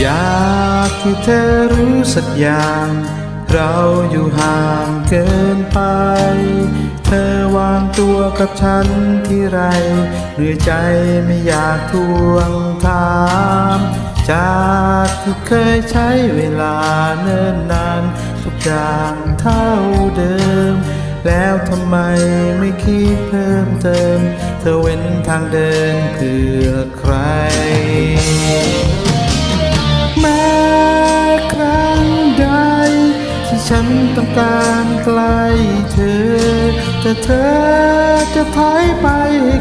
อยากที่เธอรู้สักอย่าง เราอยู่ห่างเกินไป เธอวางตัวกับฉันที่ไรเหนื่อยใจไม่อยากทวงถาม จากที่เคยใช้เวลาเนิ่นนานทุกอย่างเท่าเดิม แล้วทำไมไม่คิดเพิ่มเติม เธอเว้นทางเดินเพื่อใคร ฉันต้องการใกล้เธอ แต่เธอจะถอยไป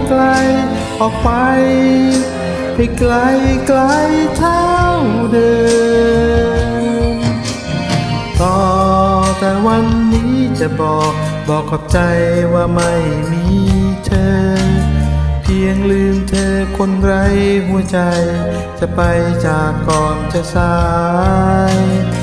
ไกล ออกไปให้ไกลไกลเท่าเดิมต่อแต่วันนี้จะบอกบอกขอบใจว่าไม่มีเธอ เพียงลืมเธอคนไรหัวใจ จะไปจากก่อนจะสาย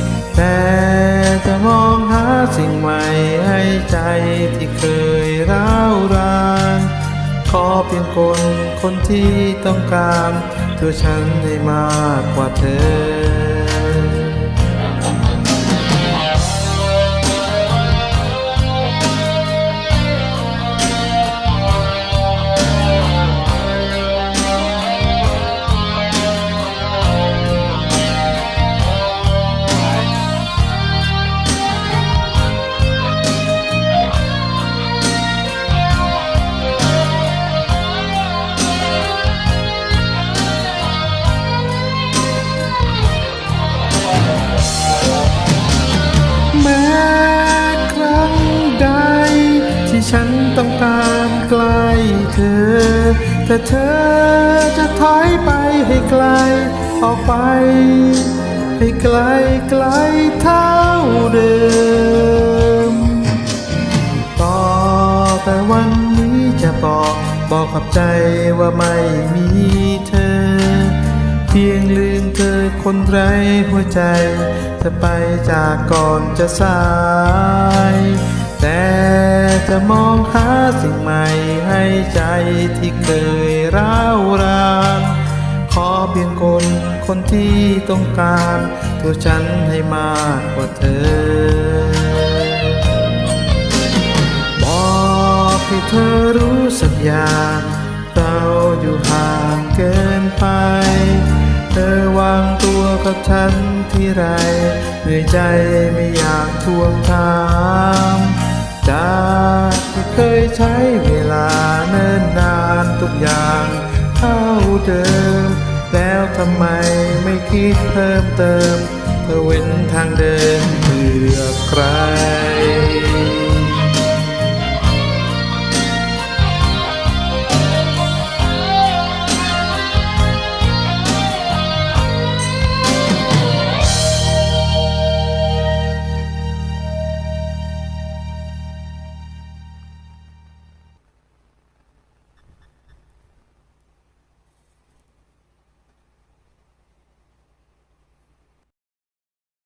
เพียงคนคนที่ต้องการตัวฉันให้มากกว่าเธอ ฉันต้องการใกล้เธอ แต่เธอจะถอยไปให้ไกล ออกไป ให้ไกลไกลเท่าเดิม ต่อแต่วันนี้จะบอกบอกกับใจว่าไม่มีเธอ เพียงลืมเธอคนไร้หัวใจ จะไปจากก่อนจะสาย มองหาสิ่งใหม่ให้ใจที่เคยร้าวรานขอเพียงคนคนที่ต้องการตัวฉันให้มากกว่าเธอ บอกให้เธอรู้สักอย่างเราอยู่ห่างเกินไป เธอวางตัวกับฉันที่ไรเหนื่อยใจไม่อยากทวงถามจ อย่างเท่าเดิม แล้วทำไมไม่คิดเพิ่มเติมเธอเว้นทางเดินอื่น